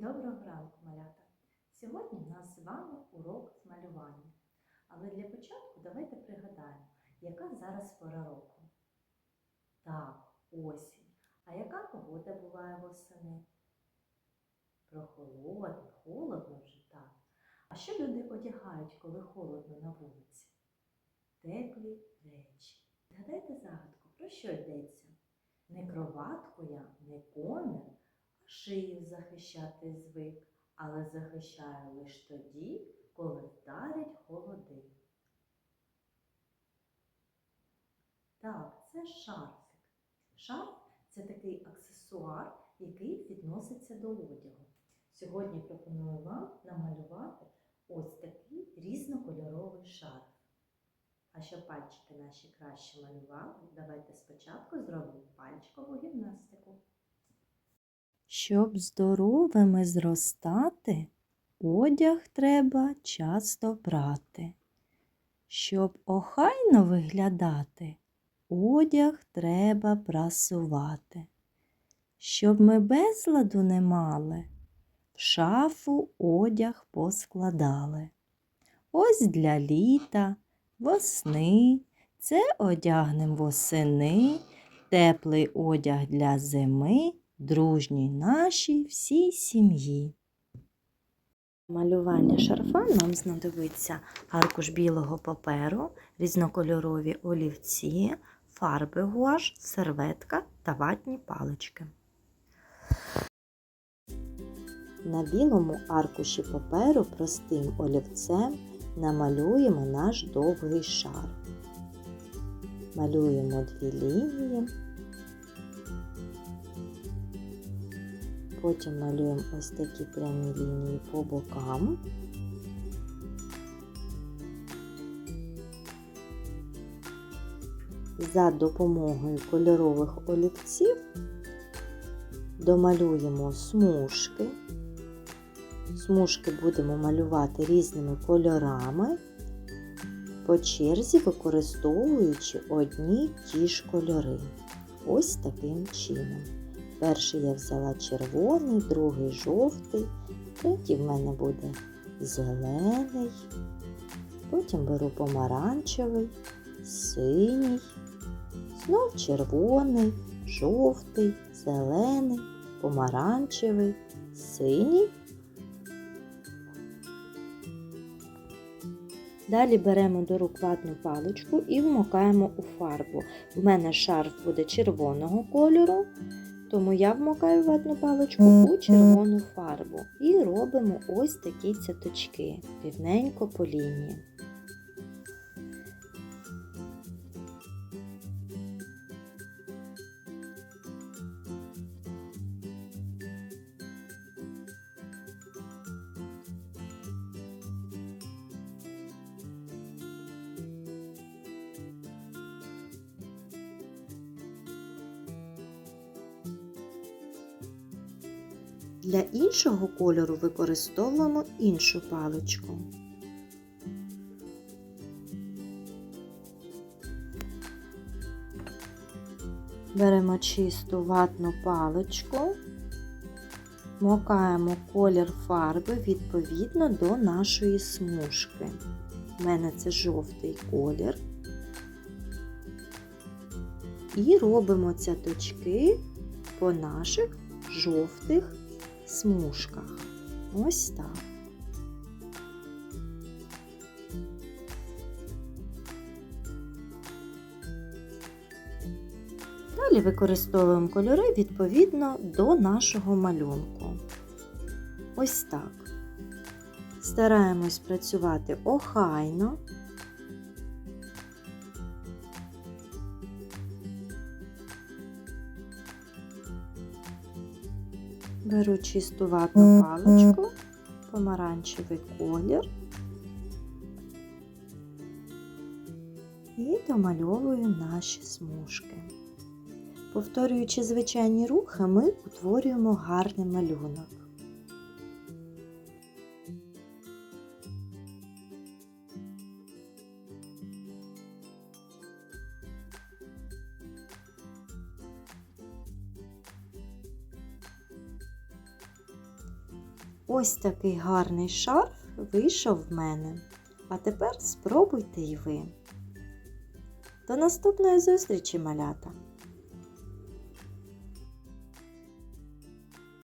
Доброго ранку, малята! Сьогодні в нас з вами урок з малювання. Але для початку давайте пригадаємо, яка зараз пора року. Так, осінь. А яка погода буває восени? Прохолодно, холодно вже так. А що люди одягають, коли холодно на вулиці? Теплі речі. Згадайте загадку, про що йдеться? Не кроватку я, не комір, шию захищати звик, але захищаю лиш тоді, коли вдарять холоди. Так, це шарфик. Шарф це такий аксесуар, який відноситься до одягу. Сьогодні пропоную вам намалювати ось такий різнокольоровий шарф. А щоб пальчики наші краще малювали, давайте спочатку зробимо пальчикову гімнастику. Щоб здоровими зростати, одяг треба часто брати. Щоб охайно виглядати, одяг треба прасувати. Щоб ми безладу не мали, в шафу одяг поскладали. Ось для літа, восни, це одягнем восени, теплий одяг для зими дружній нашій всій сім'ї. Малювання шарфа нам знадобиться аркуш білого паперу, різнокольорові олівці, фарби гуаш, серветка та ватні палички. На білому аркуші паперу простим олівцем намалюємо наш довгий шар. Малюємо дві лінії. Потім малюємо ось такі прямі лінії по бокам. За допомогою кольорових олівців домалюємо смужки. Смужки будемо малювати різними кольорами, по черзі використовуючи одні ті ж кольори. Ось таким чином. Перший я взяла червоний, другий жовтий, третій в мене буде зелений, потім беру помаранчевий, синій, знов червоний, жовтий, зелений, помаранчевий, синій. Далі беремо до рук ватну паличку і вмокаємо у фарбу. В мене шарф буде червоного кольору, тому я вмокаю ватну паличку у червону фарбу і робимо ось такі цяточки рівненько по лінії. Для іншого кольору використовуємо іншу паличку. Беремо чисту ватну паличку, мокаємо колір фарби відповідно до нашої смужки. У мене це жовтий колір. І робимо цяточки по наших жовтих смужках. Ось так. Далі використовуємо кольори відповідно до нашого малюнку. Ось так. Стараємось працювати охайно. Беру чисту ватну паличку, помаранчевий колір і домальовую наші смужки. Повторюючи звичайні рухи, ми утворюємо гарний малюнок. Ось такий гарний шарф вийшов в мене. А тепер спробуйте і ви. До наступної зустрічі, малята!